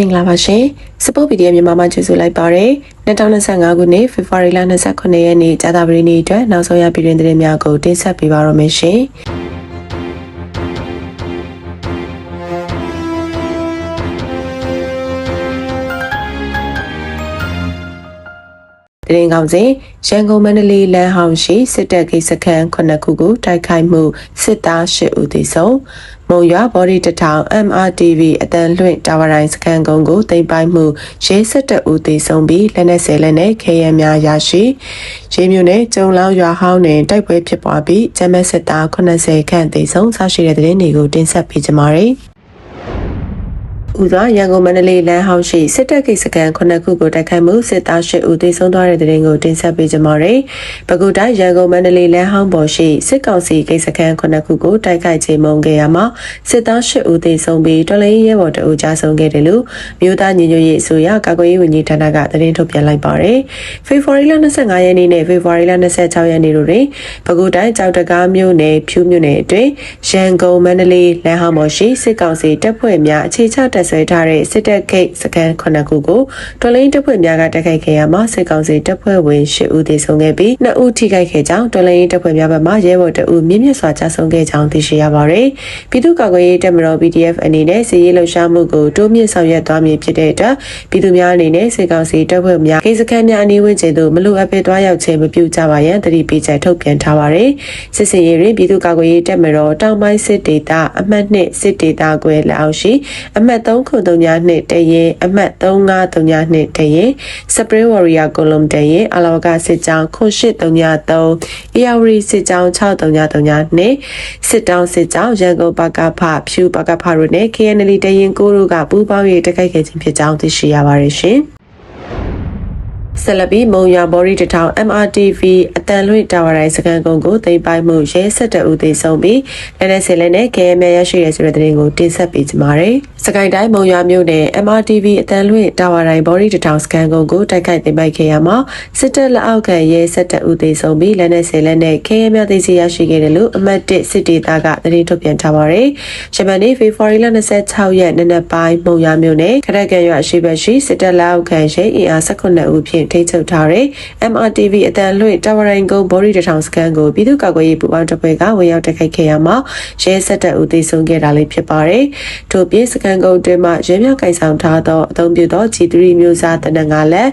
မင်္ဂလာပါရှင်စပုတ် PDF မြန်မာမှာကျေးဇူးလိုက်ပါတယ်2025ခုနှစ်ဖေဖော်ဝါရီလ29ရက်နေ့ကြာသပတေးနေ့အတွက်နောက်ဆုံးရပြည်တွင်သတင်းများကိုတင်ဆက်ပေးပါရမယ်ရှင်တရင်ကောင်စဉ်ရန်ကုန်မန္တလေးလမ်းဟောင်းရှိစစ်တပ်ကိစ္စခန်းခုနှစ်ခုကိုတိုက်ခိုက်မှုစစ်သား၈ဦးသေဆုံး မုံရွာဘော်ဒီတထောင် MRTV အတန်လွင့်တာဝတိုင်းစကန်ကုန်းကိုတင်ပိုက်မှုရဲစစ်တပ်ဦးသေဆုံးပြီးလက်နက်ဆယ်လက်နဲ့ခဲယမ်းများရရှိရဲမျိုးနဲ့ကျုံလောင်းရွာဟောင်းတွင်တိုက်ပွဲဖြစ်ပွားပြီးဂျမက်စစ်သား80ခန့်သေဆုံးဆရှိတဲ့တဲ့တင်တွေကိုတင်ဆက်ပေးကြပါမယ်။ ဦးစွာရန်ကုန်မန္တလေးလမ်းဟောင်းရှိစစ်တပ်ကိစ္စကန်ခုနှစ်ခုကိုတိုက်ခိုက်မှုစစ်သား၈ဦးသေဆုံးသွားတဲ့တဲ့ရင်ကိုတင်ဆက်ပေးကြပါမယ်။ပဲခူးတိုင်းရန်ကုန်မန္တလေးလမ်းဟောင်းပေါ်ရှိစစ်ကောင်စီကိစ္စကန်ခုနှစ်ခုကိုတိုက်ခိုက်ခြင်းမုံခဲ့ရမှာစစ်သား၈ဦးသေဆုံးပြီးတော်လိုင်းရဲဘော်တအူကြာဆုံးခဲ့တယ်လို့မြို့သားညီညွတ်ရေးအစိုးရကာကွယ်ရေးဝန်ကြီးဌာနကသတင်းထုတ်ပြန်လိုက်ပါတယ်။ဖေဖော်ဝါရီလ25ရက်နေ့နဲ့ဖေဖော်ဝါရီလ26ရက်နေ့တို့တွင်ပဲခူးတိုင်းကြောက်တကားမြို့နယ်ဖြူးမြို့နယ်အတွင်းရန်ကုန်မန္တလေးလမ်းဟောင်းပေါ်ရှိစစ်ကောင်စီတပ်ဖွဲ့များအခြေချတပ်ဆွဲထားတဲ့စစ်တပ်ဂိတ်စကန်ခုနှစ်ခုကိုတော်လိုင်းတပ်ဖွဲ့များကတိုက်ခိုက်ခဲ့ရမှာစစ်ကောင်စီတပ်ဖွဲ့ဝင်၈ဦးသေဆုံးခဲ့ပြီး2ဦးထိခိုက်ခဲ့ကြောင်းတော်လိုင်းတပ်ဖွဲ့များဘက်မှရဲဘော်တအူမြင့်မြတ်စွာကြာဆုံးခဲ့ကြောင်းသိရှိရပါတယ်။ပြည်သူ့ကာကွယ်ရေးတပ်မတော် PDF အနေနဲ့စစ်ရေးလှုပ်ရှားမှုကိုတိုးမြင့်ဆောင်ရွက်သွားမည်ဖြစ်တဲ့အတွက်ပြည်သူများအနေနဲ့စစ်ကောင်စီတပ်ဖွဲ့များဂိတ်စကန်များအနီးဝန်းကျင်သို့မလိုအပ်ဘဲတွားရောက်ခြင်းမပြုကြပါရန်တတိပေးချက်ထုတ်ပြန်ထားပါတယ်။စစ်စင်ရေးတွင်ပြည်သူ့ကာကွယ်ရေးတပ်မတော်တောင်ပိုင်းစစ်ဒေသအမှတ်2စစ်ဒေသကွယ်လက်အောက်ရှိအမှတ်3ခု3 3နှစ်တရင်အမှတ်3532နှစ်တရင် Spring Warrior Column တရင်အလောကစစ်ကြောင်း0833 ARI စစ်ကြောင်း6332နှစ်စစ်တောင်းစစ်ကြောင်းရန်ကုန်ပကဖဖြူပကဖတို့နဲ့ KNL တရင်ကိုတို့ကပူးပေါင်း၍တိုက်ခိုက်ခဲ့ခြင်းဖြစ်ကြောင်းသိရှိရပါတယ်ရှင်။ ဆက်လက်ပြီးမုံရွာဘော်ရီတထောင် MRTV အတန်လွင့်တာဝါတိုင်းစကန်ကုန်းကိုသိမ်းပိုက်မှုရဲဆက်တအူသိဆုံးပြီးလက်နက်စင်လက်နဲ့ခဲမဲရရှိရဆိုတဲ့သတင်းကိုတင်ဆက်ပေးကြပါမယ်။စကိုင်းတိုင်းမုံရွာမြို့နယ် MRTV အတန်လွင့်တာဝါတိုင်းဘော်ရီတထောင်စကန်ကုန်းကိုတိုက်ခိုက်သိမ်းပိုက်ခဲ့ရမှာစစ်တပ်လက်အောက်ခံရဲဆက်တအူသိဆုံးပြီးလက်နက်စင်လက်နဲ့ခဲမဲသိစီရရှိခဲ့တယ်လို့အမှတ်1စစ်ဒေသကသတင်းထုတ်ပြန်ထားပါတယ်။ရှမန်နေ့ဖေဖော်ဝါရီလ26ရက်နေ့နက်ပိုင်းမုံရွာမြို့နယ်ခရက်ကန်ရွာရှိဘက်ရှိစစ်တပ်လက်အောက်ခံရဲအင်အား18ဦးဖြင့်ထိန်းချုပ်ထားတဲ့ MRTV အတန်လွှင့်တာဝရိုင်ကုန်းဘော်ရီတထောင်စကန်ကိုပြည်သူ့ကာကွယ်ရေးပူးပေါင်းတပ်ဖွဲ့ကဝင်ရောက်တိုက်ခိုက်ခဲ့ရမှာရဲဆက်တပ်ဦးသေဆုံးခဲ့တာလေးဖြစ်ပါတယ်။ထို့ပြင်စကန်ကုန်းတွင်မှရဲများကင်ဆောင်ထားသောအသုံးပြုသော G3 မျိုးစားတနက်5လက်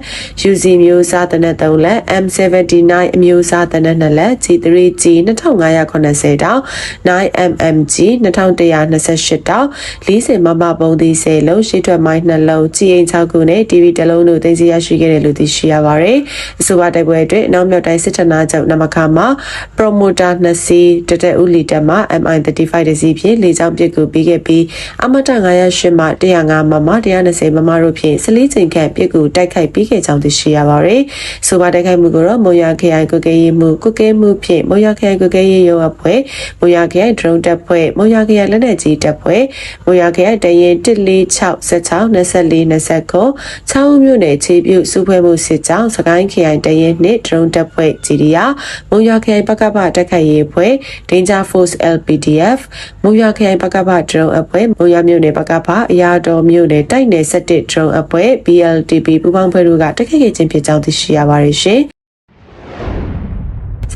UZ မျိုးစားတနက်3လက် M79 အမျိုးစားတနက်2လက် G3G 2580တောင် 9mmg 2128တောင်40မမပုံသီး10လုံးရှေ့ထွက်မိုင်း2လုံး G6 ခုနဲ့ TV တစ်လုံးတို့သိသိရရှိခဲ့တယ်လို့သိရှိရပါတယ်။အဆိုပါတိုက်ပွဲအတွင်းအနောက်မြောက်တိုင်းစစ်ဌာနချုပ်နမခမှာ promoter နှစ်စီးတတက်ဦးလီတက်မှာ MI35 တစီးဖြင့်လေကြောင်းပစ်ကူပေးခဲ့ပြီးအမတ908မှ105မမ120မမတို့ဖြင့်စလီးချိန်ခန့်ပစ်ကူတိုက်ခိုက်ပြီးခဲ့ကြောင်းသိရှိရပါတယ်။ဆိုပါတိုက်ခိုက်မှုကိုတော့မုံရခရိုင်ကုကဲရေးမှုကုကဲမှုဖြင့်မုံရခရိုင်ကုကဲရေးရုံးအဖွဲ့မုံရခရိုင် drone တပ်ဖွဲ့မုံရခရိုင်လက်နက်ကြီးတပ်ဖွဲ့မုံရခရိုင်တရင်146 16 24 29 6ဦးမြို့နယ်ခြေပြုစုဖွဲ့မှုစစ်ကြောင်းစကိုင်းခရိုင်တရင်နှင့်ဒရုန်းတပ်ဖွဲ့ဂျီဒီယာမုံရွာခရိုင်ပကပတက်ခိုက်ရေးဖွဲ့ Danger Force LPDF မုံရွာခရိုင်ပကပဒရုန်းအဖွဲ့မုံရွာမြို့နယ်ပကပအရာတော်မြို့နယ်တိုက်နယ်7ဒရုန်းအဖွဲ့ BLTP ပူးပေါင်းဖွဲ့တို့ကတက်ခိုက်ခဲ့ခြင်းဖြစ်ကြောင်းသိရှိရပါတယ်ရှင်။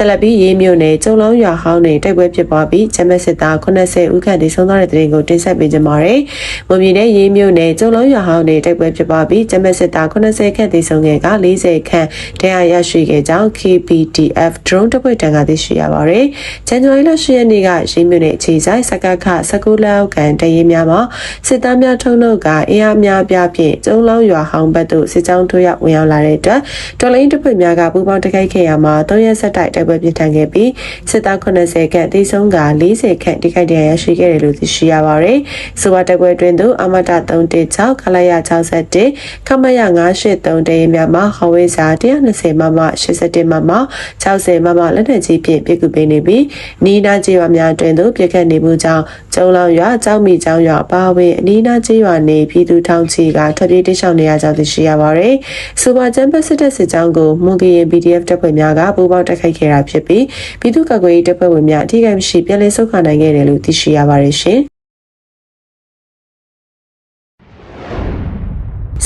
ဆက်လက်ပြီးရေးမြို့နယ်ကျုံလောင်းရွာဟောင်းတွင်တိုက်ပွဲဖြစ်ပွားပြီးချမ်းမစစ်သား80ဦးခန့်တည်ဆုံးသွားတဲ့တဲ့ရင်ကိုတင်ဆက်ပေးကြပါမယ်။မွန်ပြည်နယ်ရေးမြို့နယ်ကျုံလောင်းရွာဟောင်းတွင်တိုက်ပွဲဖြစ်ပွားပြီးချမ်းမစစ်သား80ခန့်တည်ဆုံးခဲ့က40ခန့်တရားရရှိခဲ့ကြောင်း KPDF drone တပ်ဖွဲ့တံကသိရှိရပါတယ်။ဇန်နဝါရီလ10ရက်နေ့ကရေးမြို့နယ်အခြေဆိုင်စကခ19လောက်ကန်တရင်များမှာစစ်သားများထုံနှုတ်ကအင်အားများပြဖြင့်ကျုံလောင်းရွာဟောင်းဘက်သို့စစ်ကြောင်းထိုးရောက်ဝင်ရောက်လာတဲ့အတွက်တော်လိုင်းတပ်ဖွဲ့များကပူးပေါင်းတိုက်ခိုက်ခဲ့ရမှာ3ရက်ဆက်တိုက်တိုက်ပွဲပြင်းထန်ခဲ့ပြီးစစ်သား80ခန့်တိဆုံးက40ခန့်တိခိုက်ဒဏ်ရာရရှိခဲ့တယ်လို့သိရှိရပါတယ်။ဆိုပါတိုက်ပွဲတွင်သို့အမတ316ခလာရ61ခမရ983တရေများမှာဟော်ဝေးစာ120မမ81မမ60မမလက်နက်ကြီးဖြင့်ပြစ်ကူပေးနေပြီးနီးနားကျေးရွာများတွင်သို့ပြစ်ခတ်နေမှုကြောင့်ကျုံလောင်ရွာကြောက်မိကျောင်းရွာပါဝင်အနီးနားကျေးရွာနေပြည်သူထောင်ချီကထွက်ပြေးတိရှောင်နေရကြောင်းသိရှိရပါတယ်။ဆိုပါကျန်းပတ်စစ်တပ်စစ်ကြောင်းကိုမွန်ကရင် PDF တပ်ဖွဲ့များကပူးပေါင်းတိုက်ခိုက်ခဲ့တာဖြစ်ပြီးပြည်သူ့ကာကွယ်ရေးတပ်ဖွဲ့ဝင်များအထူးကိမရှိပြည်လဲဆုတ်ခနိုင်ခဲ့တယ်လို့သိရှိရပါတယ်ရှင်။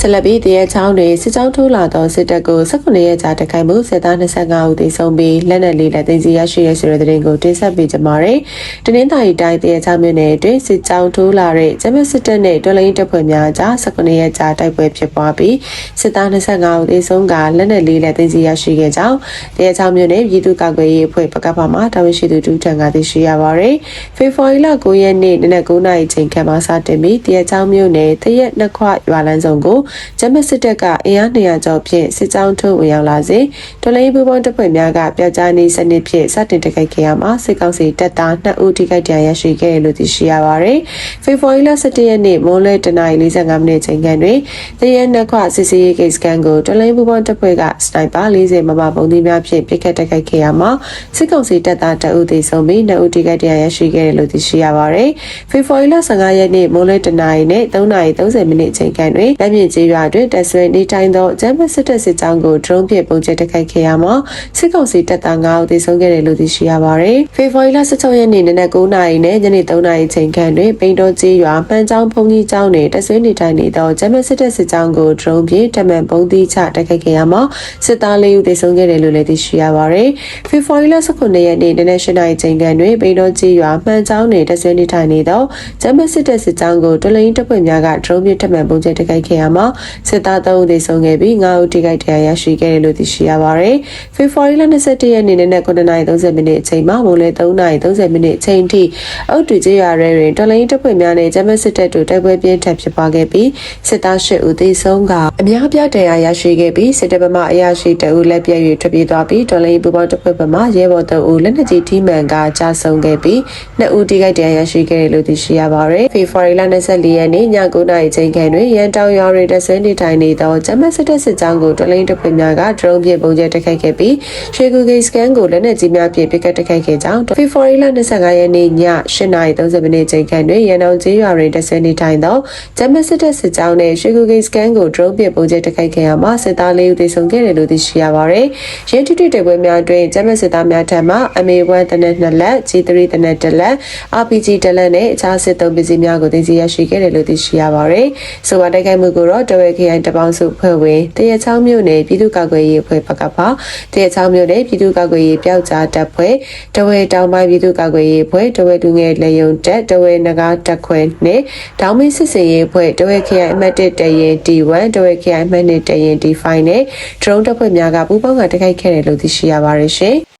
ဆက်လက်ပြီးတရဲချောင်းတွင်စစ်ကြောင်းထိုးလာသောစစ်တပ်ကို19ရက်ကြာတိုက်ခိုက်မှုစစ်သား25ဦးသေဆုံးပြီးလက်နက်လေးလက်သိမ်းစီရရှိရဆိုတဲ့သတင်းကိုတင်ဆက်ပေးကြပါမယ်။တနင်္သာရီတိုင်းတရဲချောင်းမြို့နယ်အတွင်းစစ်ကြောင်းထိုးလာတဲ့ဂျမတ်စစ်တပ်နဲ့တော်လိုင်းတပ်ဖွဲ့များကြား19ရက်ကြာတိုက်ပွဲဖြစ်ပွားပြီးစစ်သား25ဦးသေဆုံးကလက်နက်လေးလက်သိမ်းစီရရှိခဲ့ကြောင်းတရဲချောင်းမြို့နယ်ပြည်သူ့ကာကွယ်ရေးအဖွဲ့ပကပမှတာဝန်ရှိသူဒုထံကသိရှိရပါရယ်။ဖေဖော်ဝါရီလ9ရက်နေ့နနက်9:00နာရီချိန်ခန့်မှစတင်ပြီးတရဲချောင်းမြို့နယ်တရက်နှစ်ခွရွာလမ်းစုံကိုဂျမတ်စစ်တပ်ကအင်အား200ကျော်ဖြင့်စစ်ကြောင်းထိုးဝင်ရောက်လာစဉ်တော်လိုင်းပူပေါင်းတပ်ဖွဲ့များကပျောက်ကြားနေစနစ်ဖြင့်စတင်တိုက်ခိုက်ခဲ့ရမှာစစ်ကောင်စီတပ်သား2ဦးထိခိုက်ဒဏ်ရာရရှိခဲ့တယ်လို့သိရှိရပါတယ်။ဖေဖော်ဝါရီလ17ရက်နေ့မိုးလဲတနင်္လာ45မိနစ်ချိန်ခန့်တွင်တရက်နှစ်ခွစစ်စေးရေးဂိတ်စကန်ကိုတော်လိုင်းပူပေါင်းတပ်ဖွဲ့ကစနိုက်ပါ40မမပုံသီးများဖြင့်ပစ်ခတ်တိုက်ခိုက်ခဲ့ရမှာစစ်ကောင်စီတပ်သား2ဦးသေဆုံးပြီး2ဦးထိခိုက်ဒဏ်ရာရရှိခဲ့တယ်လို့သိရှိရပါတယ်။ဖေဖော်ဝါရီလ15ရက်နေ့မိုးလဲတနင်္လာနဲ့3:30မိနစ်ချိန်ခန့်တွင်လက်မြင့်ကျေးရွာတွင်တပ်ဆွဲနေထိုင်သောဂျမ်ဘတ်စစ်တပ်စစ်ကြောင်းကိုဒရုန်းဖြင့်ပုံကျဲတိုက်ခိုက်ခဲ့ရမှာစစ်ကောင်စီတပ်သား9ဦးသေဆုံးခဲ့တယ်လို့သိရှိရပါတယ်။ဖေဖော်ဝါရီလ16ရက်နေ့နနက်9:00နာရီနဲ့ညနေ3:00နာရီချိန်ခန့်တွင်ပိန်တော်ကျေးရွာမှန်ကျောင်းဖုန်ကြီးကျောင်းတွင်တပ်ဆွဲနေထိုင်နေသောဂျမ်ဘတ်စစ်တပ်စစ်ကြောင်းကိုဒရုန်းဖြင့်တမန်ပုံသီးချတိုက်ခိုက်ခဲ့ရမှာစစ်သား4ဦးသေဆုံးခဲ့တယ်လို့လည်းသိရှိရပါတယ်။ဖေဖော်ဝါရီလ19ရက်နေ့နနက်8:00နာရီချိန်ခန့်တွင်ပိန်တော်ကျေးရွာမှန်ကျောင်းတွင်တပ်ဆွဲနေထိုင်နေသောဂျမ်ဘတ်စစ်တပ်စစ်ကြောင်းကိုတော်လိုင်းတပ်ဖွဲ့များကဒရုန်းဖြင့်တမန်ပုံကျဲတိုက်ခိုက်ခဲ့ရမှာစစ်သား3ဦးသေဆုံးခဲ့ပြီး9ဦးထိခိုက်ဒဏ်ရာရရှိခဲ့တယ်လို့သိရှိရပါတယ်။ဖေဖော်ဝါရီလ22ရက်နေ့နက်9:30မိနစ်အချိန်မှာမိုးလေ3:30မိနစ်အချိန်ထိအုတ်တူကျေးရွာရဲတွင်တော်လိုင်းတပ်ဖွဲ့များနဲ့ဂျမတ်စစ်တပ်တို့တိုက်ပွဲပြင်းထန်ဖြစ်ပွားခဲ့ပြီးစစ်သား8ဦးသေဆုံးကအများပြဒဏ်ရာရရှိခဲ့ပြီးစစ်တပ်ဗမာအရာရှိတအုပ်လက်ပြည့်၍ထွက်ပြေးသွားပြီးတော်လိုင်းပူပေါင်းတပ်ဖွဲ့ဗမာရဲဘော်3ဦးလက်နက်ကြီးထိမှန်ကကြာဆုံးခဲ့ပြီး2ဦးထိခိုက်ဒဏ်ရာရရှိခဲ့တယ်လို့သိရှိရပါတယ်။ဖေဖော်ဝါရီလ24ရက်နေ့ည9:00ချိန်ခန့်တွင်ရန်တောင်ရွာတွင်တပ်ဆွဲနေထိုင်နေသောဂျမတ်စစ်တပ်စစ်ကြောင်းကိုတော်လိုင်းတပ်ဖွဲ့များကဒရုန်းဖြင့်ပုံကျဲတိုက်ခိုက်ခဲ့ပြီးရွှေကူဂိတ်စကန်ကိုလက်နက်ကြီးများဖြင့်ပစ်ခတ်တိုက်ခိုက်ခဲ့ကြောင်းဖေဖော်ဝါရီလ25ရက်နေ့ည8:30မိနစ်ချိန်ခန့်တွင်ရန်ကုန်ကျေးရွာတွင်တပ်ဆွဲနေထိုင်သောဂျမတ်စစ်တပ်စစ်ကြောင်းနှင့်ရွှေကူဂိတ်စကန်ကိုဒရုန်းဖြင့်ပုံကျဲတိုက်ခိုက်ခဲ့ရမှာစစ်သား၄ဦးသေဆုံးခဲ့တယ်လို့သိရှိရပါတယ်။ရဲထိထိတိုက်ပွဲများတွင်ဂျမတ်စစ်သားများထံမှ MA1 တနက်2လက် G3 တနက်1လက် RPG တလက်နဲ့အခြားစစ်သုံးပစ္စည်းများကိုသိသိရရှိခဲ့တယ်လို့သိရှိရပါတယ်။ဆိုပါတိုက်ခိုက်မှုကိုတော့တဝဲခရိုင်တပေါင်းစုဖွဲ့ဝင်တရချောင်းမြို့နယ်ပြည်သူ့ကာကွယ်ရေးအဖွဲ့ဘက်ကပါတရချောင်းမြို့နယ်ပြည်သူ့ကာကွယ်ရေးပျောက်ကြားတပ်ဖွဲ့တဝဲတောင်ပိုင်းပြည်သူ့ကာကွယ်ရေးအဖွဲ့တဝဲလူငယ်လေယုံတပ်တဝဲနဂါတပ်ခွဲနဲ့တောင်မင်းစစ်စင်ရေးအဖွဲ့တဝဲခရိုင်အမှတ်1တရင် D1 တဝဲခရိုင်အမှတ်2တရင် D5 နဲ့ဒရုန်းတပ်ဖွဲ့များကပူးပေါင်းကတိုက်ခိုက်ခဲ့တယ်လို့သိရှိရပါတယ်ရှင်။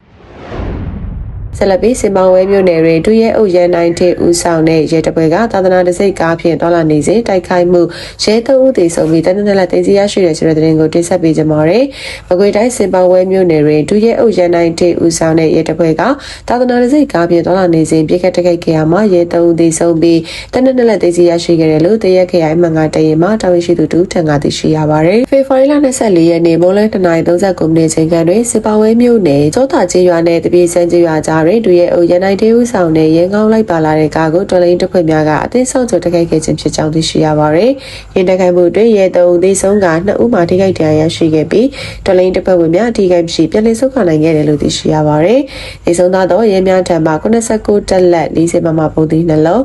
ဆက်လက်ပြီးစင်မောင်ဝဲမြို့နယ်တွင်ဒုရဲအုပ်ရန်နိုင်တဲ့ဦးဆောင်တဲ့ရဲတပ်ဖွဲ့ကသာသနာတစိတ်ကားဖြင့်တော်လာနေစဉ်တိုက်ခိုက်မှုရဲသုံးဦးသေဆုံးပြီးတနင်္လာနေ့တင်စီရရှိတဲ့ဆိုတဲ့သတင်းကိုတင်ဆက်ပေးကြပါမယ်။မကွေတိုင်းစင်မောင်ဝဲမြို့နယ်တွင်ဒုရဲအုပ်ရန်နိုင်တဲ့ဦးဆောင်တဲ့ရဲတပ်ဖွဲ့ကသာသနာတစိတ်ကားဖြင့်တော်လာနေစဉ်ပြစ်ခတ်တိုက်ခိုက်ခဲ့ရမှာရဲသုံးဦးသေဆုံးပြီးတနင်္လာနေ့တင်စီရရှိခဲ့တယ်လို့တရက်ခရိုင်မှန်ကတရင်မှာတာဝန်ရှိသူတို့ထံကသိရှိရပါတယ်။ဖေဖော်ဝါရီလ24ရက်နေ့မိုးလယ်တနင်္လာ39မိနစ်ချိန်ခန့်တွင်စင်မောင်ဝဲမြို့နယ်ကျောတာကျေးရွာနယ်တပြေစံကျေးရွာကြားတွင်ဒုရဲအုပ်ရန်နိုင်တဲ့ဦးဆောင်တဲ့ရဲကောင်းလိုက်ပါလာတဲ့ကားကိုတော်လိုင်းတပ်ဖွဲ့များကအသိဆောင်ကြတိုက်ခိုက်ခဲ့ခြင်းဖြစ်ကြောင်းသိရှိရပါတယ်။ရင်တိုက်ခိုက်မှုတွင်ရဲသုံးဦးသေဆုံးကနှစ်ဦးမှထိခိုက်ဒဏ်ရာရရှိခဲ့ပြီးတော်လိုင်းတပ်ဖွဲ့ဝင်များထိခိုက်မရှိပြန်လည်ဆုတ်ခွာနိုင်ခဲ့တယ်လို့သိရှိရပါတယ်။သေဆုံးသောရဲများထံမှ89တက်လက်40မမပုံသီးနှလုံး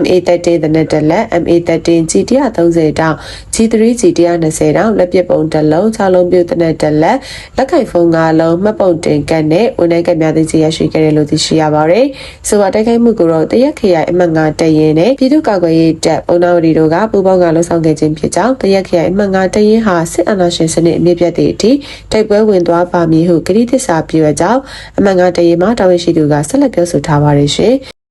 MA13 တနက်တက်လက် MA13 G130 တောင် G3 G120 တောင်လက်ပစ်ပုံတစ်လုံး6လုံးပြုတ်တနက်တက်လက်လက်ခိုင်ဖုန်း9လုံးမှတ်ပုံတင်ကတ်နဲ့ဝန်ထမ်းကတ်များသိရရှိခဲ့တယ်လို့သိရှိရပါတယ်။ဆိုပါတိုက်ခိုက်မှုကိုတော့တရက်ခရိုင်အမှတ်၅တရင်နဲ့ပြည်သူ့ကာကွယ်ရေးတပ်ပုံနာဝတီတို့ကပူးပေါင်းကလှုပ်ဆောင်ခဲ့ခြင်းဖြစ်ကြောင်းတရက်ခရိုင်အမှတ်၅တရင်ဟာစစ်အာဏာရှင်စနစ်အမြင့်ပြတ်သည့်အထိတိုက်ပွဲဝင်သွားပါမည်ဟုကတိသစ္စာပြုအပ်ကြောင်းအမှတ်၅တရင်မှာတာဝန်ရှိသူကဆက်လက်ပြောဆိုထားပါတယ်ရှင်။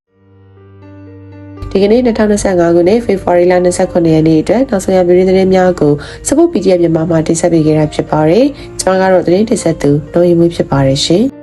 ဒီကနေ့2025ခုနှစ်ဖေဖော်ဝါရီလ29ရက်နေ့အတွက်နောက်ဆုံးရပြည်တွင်းသတင်းများကိုစပုတ် PDF မြန်မာမှာတင်ဆက်ပေးခဲ့တာဖြစ်ပါတယ်။ကျွန်တော်ကတော့သတင်းတင်ဆက်သူနှိုးရီမွေးဖြစ်ပါတယ်ရှင်။